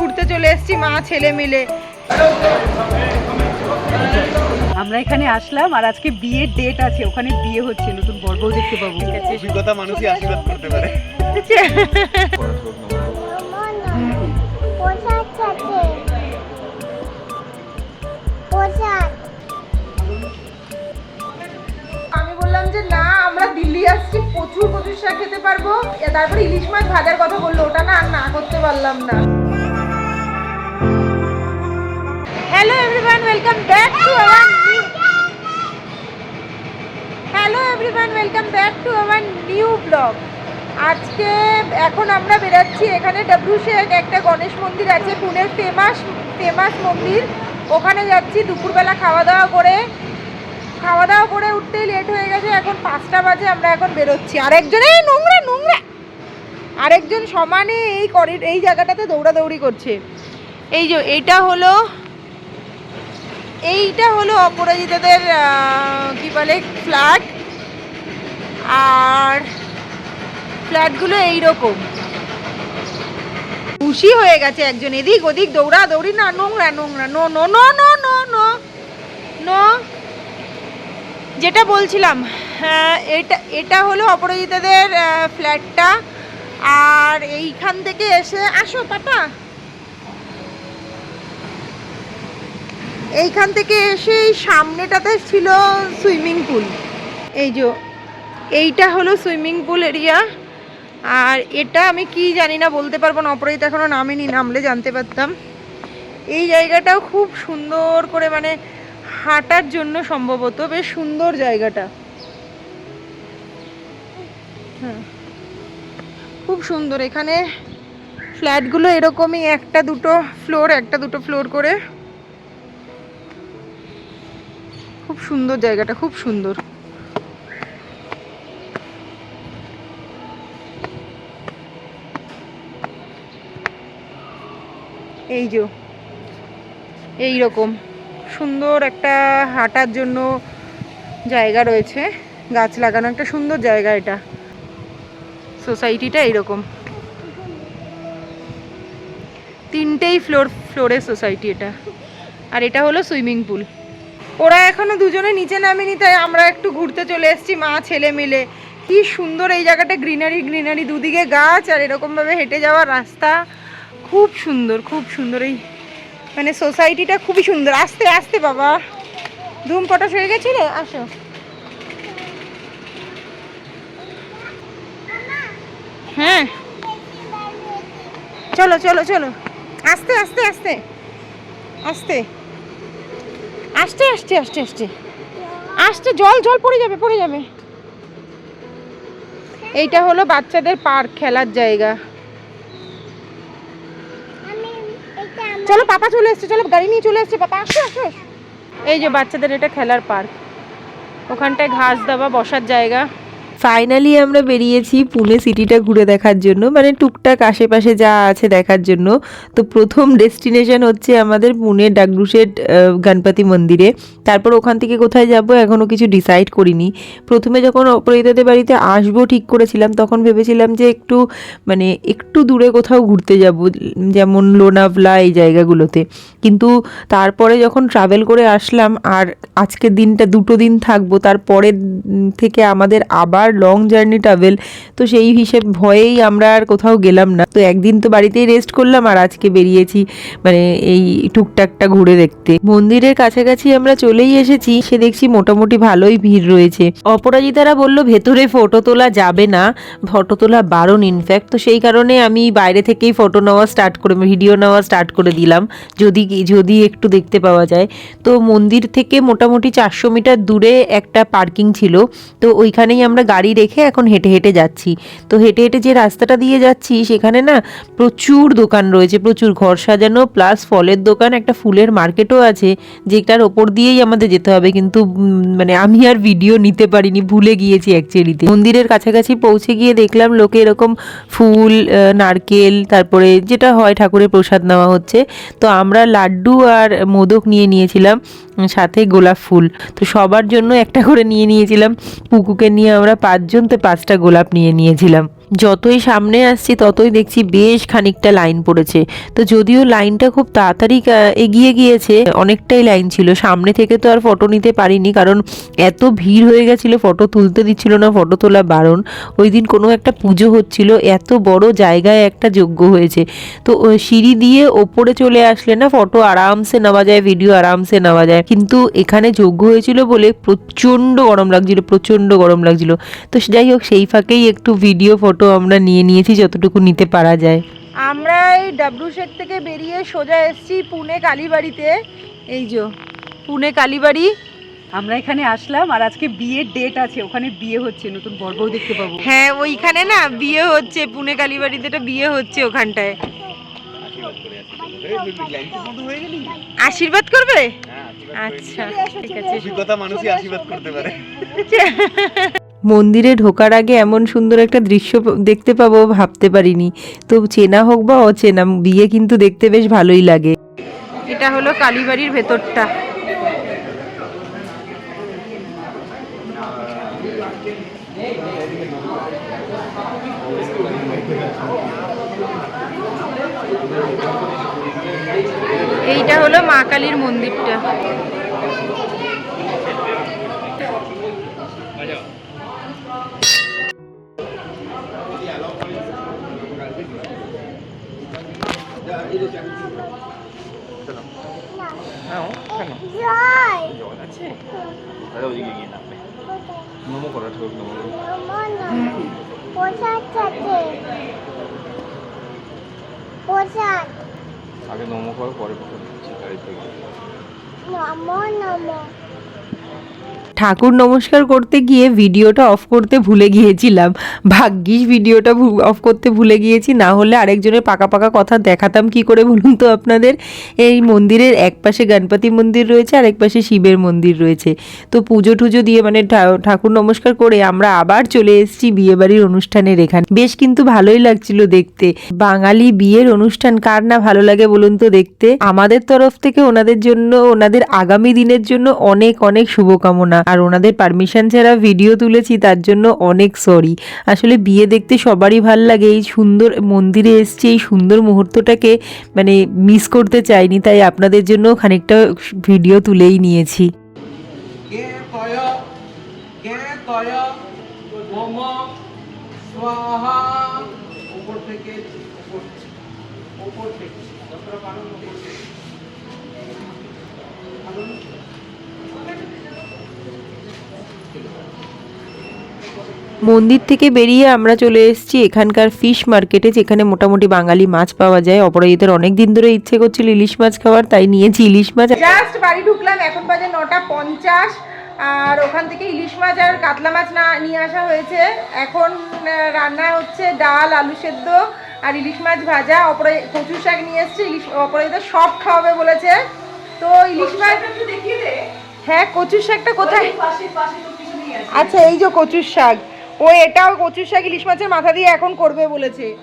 ঘুরতে চলে এসেছি মা ছেলে মিলে। আমরা এখানে আসলাম আর আজকে বিয়ের ডেট আছে ওখানে বিয়ে হচ্ছে নতুন বর্বও দেখতে পাবো। ঠিক আছে। অভিজ্ঞতা মানুষই আশীর্বাদ করতে পারে। আমি বললাম যে না আমরা দিল্লি আসছি প্রচুর প্রচুর শাক খেতে পারব। তারপরে ইলিশ মাছ ভাজার কথা বলল ওটা না আর না করতে পারলাম না। Hello everyone welcome back to our hello everyone welcome back to our new blog আজকে এখন আমরা বেরাচ্ছি এখানে ডাব্লু শেখ একটা গণেশ মন্দির আছে, পুনের ফেমাস ফেমাস মন্দির। ওখানে যাচ্ছি, দুপুরবেলা খাওয়া দাওয়া করে। খাওয়া দাওয়া করে উঠতেই লেট হয়ে গেছে, এখন পাঁচটা বাজে, আমরা এখন বেরোচ্ছি। আরেকজন, এই নোংরা নোংরা! আরেকজন সমানে এই করি এই জায়গাটাতে দৌড়াদৌড়ি করছে। এই যে, এইটা হলো এইটা হলো অপরাজিতাদের কি বলে ফ্ল্যাট আর ফ্ল্যাটগুলো এইরকম। খুশি হয়ে গেছে একজন এদিক ওদিক দৌড়া দৌড়ি না নোংরা নোংরা no no no no no no no. যেটা বলছিলাম হ্যাঁ, এটা এটা হলো অপরাজিতাদের ফ্ল্যাটটা আর এইখান থেকে এসে আসো পাপা। এইখান থেকে এসে এই সামনেটাতে ছিল সুইমিং পুল। এই যে, এইটা হলো সুইমিং পুল এরিয়া। আর এটা আমি কি জানি না, বলতে পারব না, অপরাজিতা এখনও নামেনি, নামলে জানতে পারতাম। এই জায়গাটাও খুব সুন্দর করে মানে হাঁটার জন্য সম্ভবত বেশ সুন্দর জায়গাটা। হ্যাঁ। খুব সুন্দর, এখানে ফ্ল্যাটগুলো এরকমই, একটা দুটো ফ্লোর, একটা দুটো ফ্লোর করে খুব সুন্দর জায়গাটা, খুব সুন্দর। এই যে, এই রকম। সুন্দর একটা হাঁটার জন্য জায়গা রয়েছে, গাছ লাগানো একটা সুন্দর জায়গা এটা। সোসাইটিটা এইরকম। তিনটেই ফ্লোর, ফ্লোরের সোসাইটি এটা। আর এটা হলো সুইমিং পুল। ওরা এখনও দুজনে নিচে নামেনি, তাই আমরা একটু ঘুরতে চলে এসেছি, মা, ছেলে মিলে। কি সুন্দর এই জায়গাটা, গ্রিনারি গ্রিনারি, দুদিকে গাছ, আর এরকমভাবে হেঁটে যাওয়ার রাস্তা। খুব সুন্দর খুব সুন্দর এই মানে সোসাইটিটা খুবই সুন্দর। আস্তে আস্তে, বাবা। ধুম পটাশ হয়ে গেছিলে? আসো। হ্যাঁ। চলো চলো চলো। আস্তে আস্তে আস্তে। আস্তে। আস্তে আস্তে আস্তে আস্তে আস্তে জল জল পড়ে যাবে পড়ে যাবে। এইটা হলো বাচ্চাদের পার্ক খেলার জায়গা। চলো পাপা চলে এসছে চলো গাড়ি নিয়ে চলে এসছে পাপা আসো আসো। এই যে বাচ্চাদের এটা খেলার পার্ক। ওখানটায় ঘাস দেওয়া বসার জায়গা। ফাইনালি আমরা বেরিয়েছি পুনে সিটিটা ঘুরে দেখার জন্য মানে টুকটাক আশেপাশে যা আছে দেখার জন্য। তো প্রথম ডেস্টিনেশন হচ্ছে আমাদের পুনে ডাকরুশেট গণপতি মন্দিরে। তারপর ওখান থেকে কোথায় যাব এখনও কিছু ডিসাইড করিনি। প্রথমে যখন অপরাজিতাদের বাড়িতে আসব ঠিক করেছিলাম, তখন ভেবেছিলাম যে একটু মানে একটু দূরে কোথাও ঘুরতে যাব, যেমন লোনাভলা এই জায়গাগুলোতে। কিন্তু তারপরে যখন ট্রাভেল করে আসলাম, আর আজকের দিনটা দুটো দিন থাকব, তারপরের থেকে আমাদের আবার লং জার্নি ট্রাভেল তো সেই হিসেব ভয়েই আমরা আর কোথাও গেলাম না। তো একদিন তো বাড়িতেই রেস্ট করলাম আর আজকে বেরিয়েছি মানে এই টুকটাকটা ঘুরে দেখতে। মন্দিরের কাছাকাছি আমরা চলেই এসেছি সে দেখছি মোটামুটি ভালোই ভিড় রয়েছে। অপরাজিতারা বলল, ভেতরে ফটো তোলা যাবে না ফটো তোলা বারণ ইনফ্যাক্ট তো সেই কারণে আমি বাইরে থেকেই ফটো নেওয়া স্টার্ট করে ভিডিও নেওয়া স্টার্ট করে দিলাম, যদি যদি একটু দেখতে পাওয়া যায়। তো মন্দির থেকে মোটামুটি চারশো মিটার দূরে একটা পার্কিং ছিল, তো ওইখানেই আমরা গাড়ি রেখে এখন হেঁটে হেঁটে যাচ্ছি। তো হেঁটে হেঁটে যে রাস্তাটা দিয়ে যাচ্ছি, সেখানে না প্রচুর দোকান রয়েছে, প্রচুর ঘর সাজানো প্লাস ফলের দোকান, একটা ফুলের মার্কেটও আছে, যেটার ওপর দিয়েই আমাদের যেতে হবে। কিন্তু মানে আমি আর ভিডিও নিতে পারিনি, ভুলে গিয়েছি অ্যাকচুয়ালিতে মন্দিরের কাছাকাছি পৌঁছে গিয়ে দেখলাম লোকে এরকম ফুল নারকেল, তারপরে যেটা হয় ঠাকুরের প্রসাদ নেওয়া হচ্ছে। তো আমরা লাড্ডু আর মোদক নিয়ে নিয়েছিলাম, সাথে গোলাপ ফুল। তো সবার জন্য একটা করে নিয়ে নিয়েছিলাম। পুকুকে নিয়ে আমরা পাঁচজন তো পাঁচটা গোলাপ নিয়ে নিয়েছিলাম। যতই সামনে আসছি, ততই দেখছি বেশ খানিকটা লাইন পড়েছে। তো যদিও লাইনটা খুব তাড়াতাড়ি এগিয়ে গিয়েছে, অনেকটাই লাইন ছিল। সামনে থেকে তো আর ফটো নিতে পারিনি, কারণ এত ভিড় হয়ে গেছিল ফটো তুলতে দিচ্ছিল না ফটো তোলা বারণ। ওই দিন কোনো একটা পুজো হচ্ছিল, এত বড় জায়গায় একটা যজ্ঞ হয়েছে। তো সিঁড়ি দিয়ে ওপরে চলে আসলে না ফটো আরামসে নেওয়া যায় ভিডিও আরামসে নেওয়া যায়। কিন্তু এখানে যজ্ঞ হয়েছিল বলে প্রচণ্ড গরম লাগছিল, প্রচণ্ড গরম লাগছিল। তো যাই হোক, সেই ফাঁকেই একটু ভিডিও ফটো আমরা নিয়ে নিয়েছি যতটুকু নিতে পারা যায়। আমরা এই ডাব্লু শেড থেকে বেরিয়ে সোজা এসেছি পুনে কালীবাড়িতে। এই যে পুনে কালীবাড়ি। আমরা এখানে আসলাম আর আজকে বিয়ের ডেট আছে ওখানে বিয়ে হচ্ছে নতুন বর বউ দেখতে পাবো। হ্যাঁ ওইখানে না বিয়ে হচ্ছে পুনে কালীবাড়িতে একটা বিয়ে হচ্ছে ওখানটায়। আশীর্বাদ করবে? আচ্ছা ঠিক আছে। অভিজ্ঞতা মানুষই আশীর্বাদ করতে পারে। মন্দিরে ঢোকার আগে এমন সুন্দর একটা দৃশ্য দেখতে পাবো, ভাবতে পারিনি। তো চেনা হোক বা অচেনা বিয়ে কিন্তু দেখতে বেশ ভালোই লাগে। এটা হলো কালীবাড়ির ভেতরটা। এইটা হলো মা কালীর মন্দিরটা। জয় দাদা ওদিকে গিয়ে নামবে নমো করা ঠাকুর নমো আছে আগে নমো করো পরে প্রসাদ দিচ্ছি গাড়ি থেকে নমো নমো ঠাকুর নমস্কার করতে গিয়ে ভিডিওটা অফ করতে ভুলে গিয়েছিলাম। ভাগ্যিস ভিডিওটা অফ করতে ভুলে গিয়েছি, না হলে আরেকজনের পাকা পাকা কথা দেখাতাম কি করে বলুন তো আপনাদের? এই মন্দিরের এক পাশে গণপতি মন্দির রয়েছে আর এক পাশে শিবের মন্দির রয়েছে। তো পুজো টুজো দিয়ে মানে ঠাকুর নমস্কার করে আমরা আবার চলে এসেছি বিয়েবাড়ির অনুষ্ঠানের এখানে। বেশ কিন্তু ভালোই লাগছিল দেখতে। বাঙালি বিয়ের অনুষ্ঠান কার না ভালো লাগে বলুন তো দেখতে? আমাদের তরফ থেকে ওনাদের জন্য, ওনাদের আগামী দিনের জন্য অনেক অনেক শুভকামনা। আর ওনাদের পারমিশন ছাড়া ভিডিও তুলেছি, তার জন্য অনেক সরি আসলে বিয়ে দেখতে সবারই ভালো লাগে, এই সুন্দর মন্দিরে এসছি, এই সুন্দর মুহূর্তটাকে মানে মিস করতে চাইনি, তাই আপনাদের জন্য খানিকটা ভিডিও তুলেই নিয়েছি? মন্দির থেকে বেরিয়ে আমরা চলে এসেছি এখানকার ফিশ মার্কেটে যেখানে মোটামুটি বাঙালি মাছ পাওয়া যায়। অপরাজিতের অনেক দিন ধরে ইচ্ছে করছিল ইলিশ মাছ খাওয়ার তাই নিয়েছি ইলিশ মাছ। জাস্ট বাড়ি ঢুকলাম এখন বাজে নটা পঞ্চাশ আর ওখান থেকে ইলিশ মাছ আর কাতলা মাছ না নিয়ে আসা হয়েছে। এখন রান্না হচ্ছে ডাল আলু সেদ্ধ আর ইলিশ মাছ ভাজা। অপরে কচু শাক নিয়ে এসছে ইলিশ অপরাজিতা সব খাওয়াবে বলেছে। তো ইলিশ মাছ হ্যাঁ কচুর শাকটা কোথায়? আচ্ছা এই যে কচুর শাক। ও, এটাও কচুর শাক, ইলিশ মাছের মাথা দিয়ে এখন করবে বলেছে।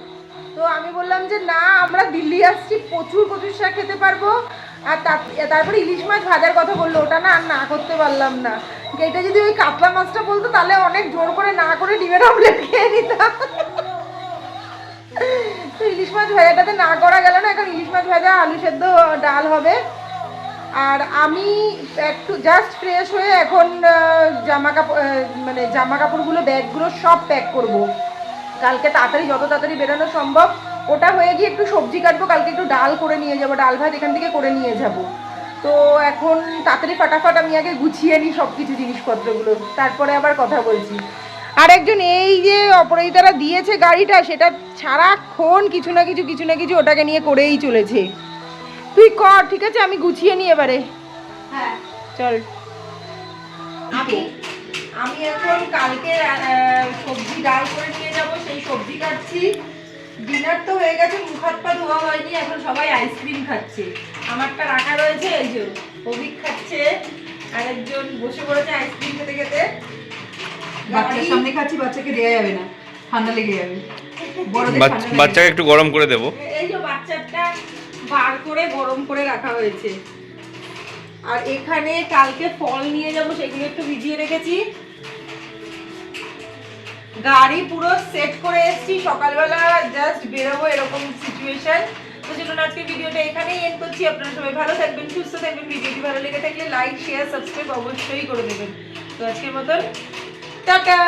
তো আমি বললাম যে, না, আমরা দিল্লি আসছি, প্রচুর কচুর শাক খেতে পারব। আর তার- তারপরে ইলিশ মাছ ভাজার কথা বলল। ওটা না আর না করতে পারলাম না। এটা যদি ওই কাতলা মাছটা বলতো, তাহলে অনেক জোর করে না করে ডিমের অমলেট খেয়ে নিতাম। তো ইলিশ মাছ ভাজাটাতে না করা গেল না, এখন ইলিশ মাছ ভাজা, আলু সেদ্ধ, ডাল হবে। আর আমি একটু জাস্ট ফ্রেশ হয়ে এখন জামা কাপড় মানে জামা কাপড়গুলো ব্যাগগুলো সব প্যাক করব। কালকে তাড়াতাড়ি, যত তাড়াতাড়ি বেরোনো সম্ভব, ওটা হয়ে গিয়ে একটু সবজি কাটবো, কালকে একটু ডাল করে নিয়ে যাব, ডাল ভাত এখান থেকে করে নিয়ে যাব। তো এখন তাড়াতাড়ি ফাটাফাট আমি আগে গুছিয়ে নিই সব কিছু জিনিসপত্রগুলো, তারপরে আবার কথা বলছি। আর একজন এই যে অপরাজিতারা দিয়েছে গাড়িটা, সেটা সারাক্ষণ কিছু না কিছু কিছু না কিছু ওটাকে নিয়ে করেই চলেছে। তুই কর ঠিক আছে? আমি গুছিয়ে নিই এবারে। হ্যাঁ। চল। আমি আমি এখন কালকে সবজি ডাল করে নিয়ে যাব সেই সবজি কাটছি ডিনার তো হয়ে গেছে মুখ হাত পা ধোয়া হয়নি এখন সবাই আইসক্রিম খাচ্ছে। আমারটা রাখা রয়েছে এই যে অভিক খাচ্ছে আরেকজন বসে পড়েছে আইসক্রিম খেতে খেতে। বাচ্চার সামনে খাচ্ছি বাচ্চাকে দেওয়া যাবে না ঠান্ডা লেগে যাবে। বাচ্চাকে একটু গরম করে দেবো। বার করে গরম করে রাখা হয়েছে। আর এখানে কালকে ফল নিয়ে যাব, সেগুলো একটু ভিজিয়ে রেখেছি। গাড়ি পুরো সেট করে এসেছি, সকালবেলা জাস্ট বেরোবো এরকম সিচুয়েশন তো চলুন আজকে ভিডিওটা এখানেই এন্ড করছি। আপনারা সবাই ভালো থাকবেন, সুস্থ থাকবেন, ভিডিওটি ভালো লেগে থাকলে লাইক শেয়ার সাবস্ক্রাইব অবশ্যই করে দেবেন। তো আজকের মতন, টাটা!